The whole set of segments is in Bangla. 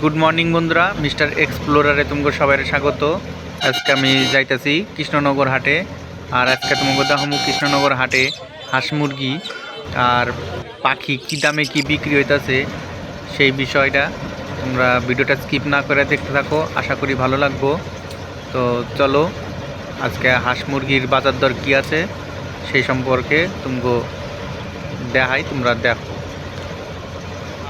গুড মর্নিং বন্ধুরা। মিস্টার এক্সপ্লোরারে তোমাকে সবাই স্বাগত। আজকে আমি যাইতেছি কৃষ্ণনগর হাটে, আর আজকে তোমাকে দেখামু কৃষ্ণনগর হাটে হাঁস মুরগি, আর পাখি কী দামে কি বিক্রি হইতাছে সেই বিষয়টা তোমরা ভিডিওটা স্কিপ না করে দেখতে থাকো। আশা করি ভালো লাগবো। তো চলো আজকে হাঁস মুরগির বাজার দর কী আছে সেই সম্পর্কে তোমাকে দেখাই, তোমরা দেখো।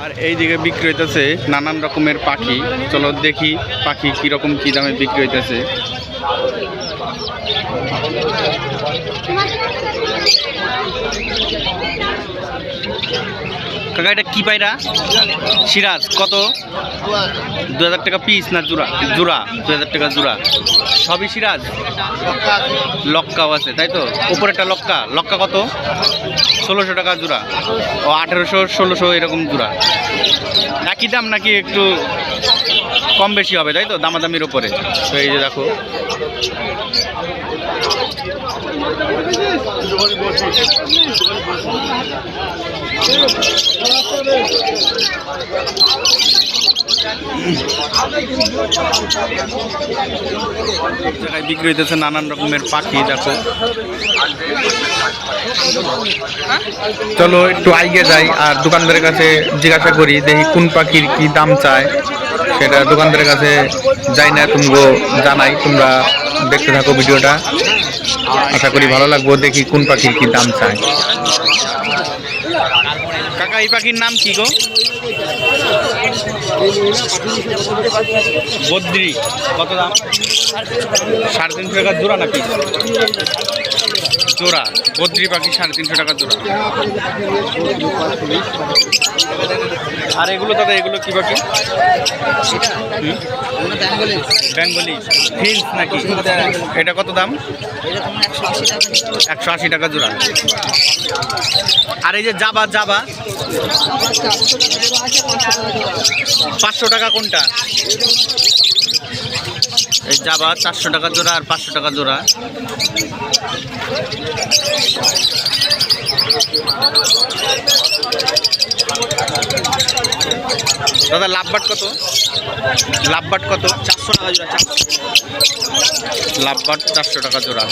আর এই দিকে বিক্রি হইতেছে নানান রকমের পাখি। চলো দেখি পাখি কীরকম কী দামে বিক্রি হইতেছে। কাকা, এটা কি পায়রা? সিরাজ, কত? দু হাজার টাকা পিস না জোড়া? জোড়া দু হাজার টাকা জোড়া। সবই সিরাজ? লক্কাও আছে, তাই তো? উপরে একটা লক্কা। লক্কা কত? ষোলোশো টাকা জোড়া। ও, আঠেরোশো, ষোলোশো এরকম জোড়া। একই দাম নাকি একটু কম বেশি হবে, তাই তো? দামাদামির ওপরে তো এই যে দেখো। জায়গায় বিক্রি হইতেছে নানান রকমের পাখি, দেখো। চলো, একটু আইগে যাই আর দোকানদারের কাছে জিজ্ঞাসা করি, দেখি কোন পাখির কি দাম চায়। সেটা দোকানদারের কাছে যাই না তুমগো জানাই, তোমরা দেখতে থাকো ভিডিওটা। আশা করি ভালো লাগবো, দেখি কোন পাখির কি দাম চায়। কাকা এই পাখির নাম কি গো? বদ্রি। কত দাম? সাড়ে তিনশো টাকা। জোড়া নাকি? জোড়া, বদ্রি পাখি সাড়ে তিনশো টাকা জোড়া। আর এগুলো দাদা, এগুলো কি পাখি বেঙ্গলি। ফিন্স নাকি? এটা কত দাম? একশো আশি টাকা জোড়া। আর এই যে জাবা জাবা? পাঁচশো টাকা কোনটা? জাবা চারশো টাকা জোড়া আর পাঁচশো টাকা জোড়া। দাদা লাভবাট কত? লাভবাট কত? চারশো টাকা জোড়া, চারশো লাভবাট চারশো টাকা জোড়া।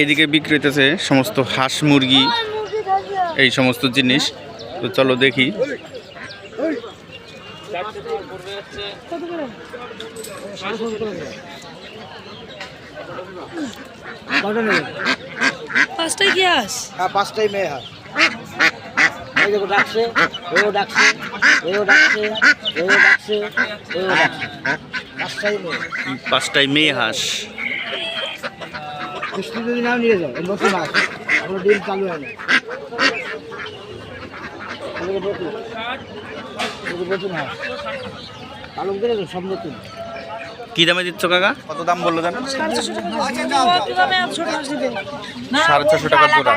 এদিকে বিক্রি হইতেছে সমস্ত হাঁস মুরগি। এই সমস্ত জিনিস। তো চলো দেখি। নেবে পাঁচটায় হ্যাঁ পাঁচটাই মেয়ে এই দেখো ডাকছে এও ডাকছে এও ডাকছে এও ডাকছে এও ডাকছে। পাঁচটাই মেয়ে। পাঁচটায় মেয়ে হাঁস। মিষ্টি যদি নাও নিয়ে যাও হাঁস এখনও ডিম চালু হয় না হাঁস করে সব নতুন কি দামে দিচ্ছ কাকা? কত দাম বলল জানো? সাড়ে ছশো টাকা জোড়া।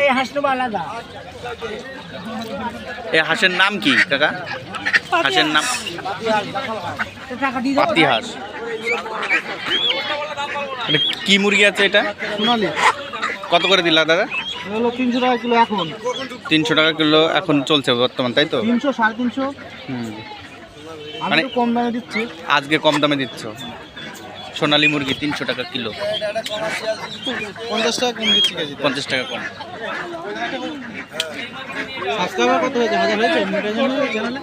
এই হাঁসের নাম কি কাকা? হাঁসের নাম? টাকা পাতি হাঁস এটা কি মুরগি আছে এটা? কত করে দিলা দাদা? হলো তিনশো টাকা কিলো এখন। তিনশো টাকা কিলো এখন চলছে বর্তমান তাই তো? তিনশো সাড়ে তিনশো। মানে- কম দামে দিচ্ছি। আজকে কম দামে দিচ্ছ? সোনালি মুরগি তিনশো টাকা কিলো। পঞ্চাশ টাকা কম দিচ্ছি পঞ্চাশ টাকা কম। সাবস্ক্রাইবার কত হয়েছে? হাজার হয়েছে? চ্যানেলে?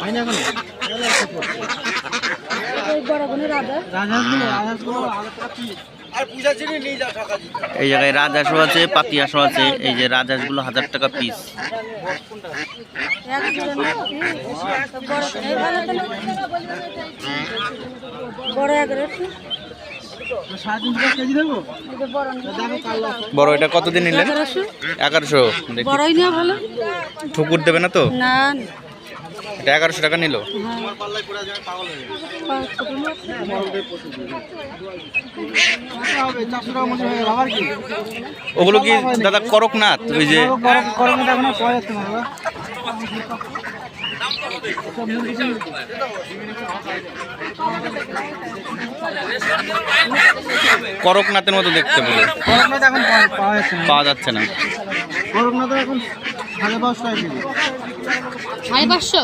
হয়নি এখন? ওই বড় এই জায়গায় রাজহাঁসও আছে পাতি হাঁসও আছে এই যে রাজহাঁসগুলো হাজার টাকা পিস বড় এটা কতদিন নিলেন? এগারোশো। ঠুকুর দেবে না তো? না। এটা এগারোশো টাকা নিল। ওগুলো কি দাদা করকনাথ? ওই যে করকনাথের মতো দেখতে এখন পাওয়া- যাচ্ছে না। করকনাথ এখন কেজি। সাড়ে পাঁচশো?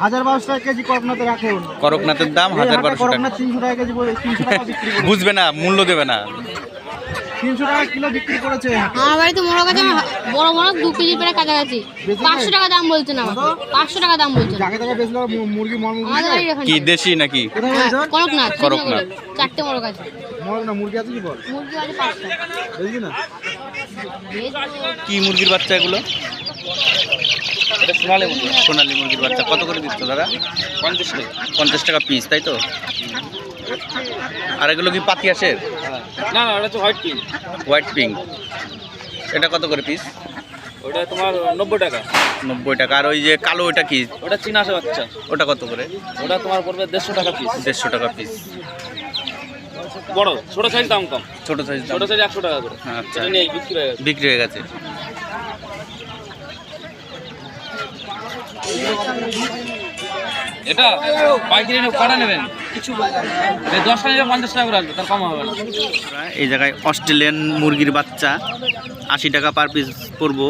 হাজার বারোশো টাকা কেজি করকনাথে রাখে ওর করকনাথের দাম হাজার বারোশো টাকা। তিনশো টাকা কেজি বলে- তিনশো টাকা বিক্রি বুঝবে না মূল্য দেবে না। তিনশো টাকা কিলো বিক্রি করেছে আমার বাড়িতে মোড় কাছে বড় বড় দু কেজি প্রায় কাছাকাছি। পাঁচশো টাকা দাম বলছেন আমার পাঁচশো টাকা দাম বলছেন যাকে তাকে বেচলে মুরগি মর্ম আমাদের কি দেশি নাকি? হ্যাঁ, করকনাথ করকনাথ। চারটে না মুরগি আছে কি বল? মুরগি আছে পাঁচটা। বুঝলি না? কি মুরগির বাচ্চা এগুলো? সোনালি সোনালি মুরগির বাচ্চা। কত করে দিচ্ছ দাদা? পঞ্চাশ টাকা। পঞ্চাশ টাকা পিস তাই তো? আর এগুলো কি পাতিয়াসের না না ওটা হচ্ছে হোয়াইট পিঙ্ক হোয়াইট পিঙ্ক এটা কত করে পিস ওটা তোমার নব্বই টাকা। নব্বই টাকা। আর ওই যে কালো ওটা কি? ওটা চীনা আসে বাচ্চা। ওটা কত করে? ওটা তোমার পড়বে দেড়শো টাকা পিস দেড়শো টাকা পিস বড় ছোট সাইজ দাম কম। ছোট সাইজ ছোট সাইজ একশো টাকা করে। আচ্ছা। বিক্রি হয়ে গেছে। বিক্রি হয়ে গেছে। এটা? পাইকারি কটা নেবেন? কিছু দশটা নিলে পঞ্চাশ টাকা করে আসবে, তার কম হবে না। এই জায়গায় অস্ট্রেলিয়ান মুরগির বাচ্চা, আশি টাকা পার পিস পড়ব।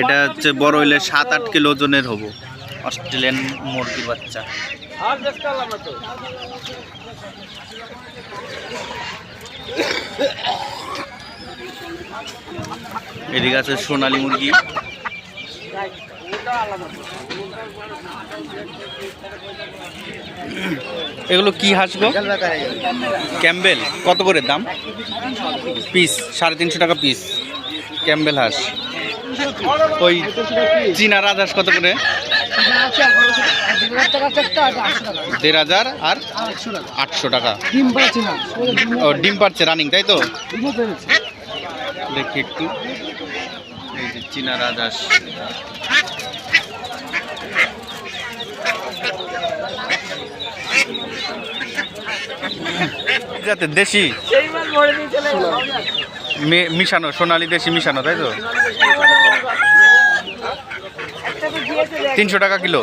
এটা হচ্ছে বড় হইলে সাত আট কিলো ওজনের হব, অস্ট্রেলিয়ান মুরগির বাচ্চা। আর দেখতে না তো এদিকে আছে সোনালী মুরগি। এগুলো কি হাঁস গো? ক্যাম্বেল। কত করে দাম? পিস সাড়ে তিনশো টাকা পিস। ক্যাম্বেল হাঁস। ওই চীনা রাজহাঁস কত করে? দেড় হাজার আর আটশো টাকা। ডিম পাচ্ছে না। ও ডিম পাচ্ছে রানিং তাই তো? দেখি একটু। এই যে চীনা রাজহাঁস। যাতে দেশি মিশানো, সোনালি দেশি মিশানো, তাই তো? তিনশো টাকা কিলো।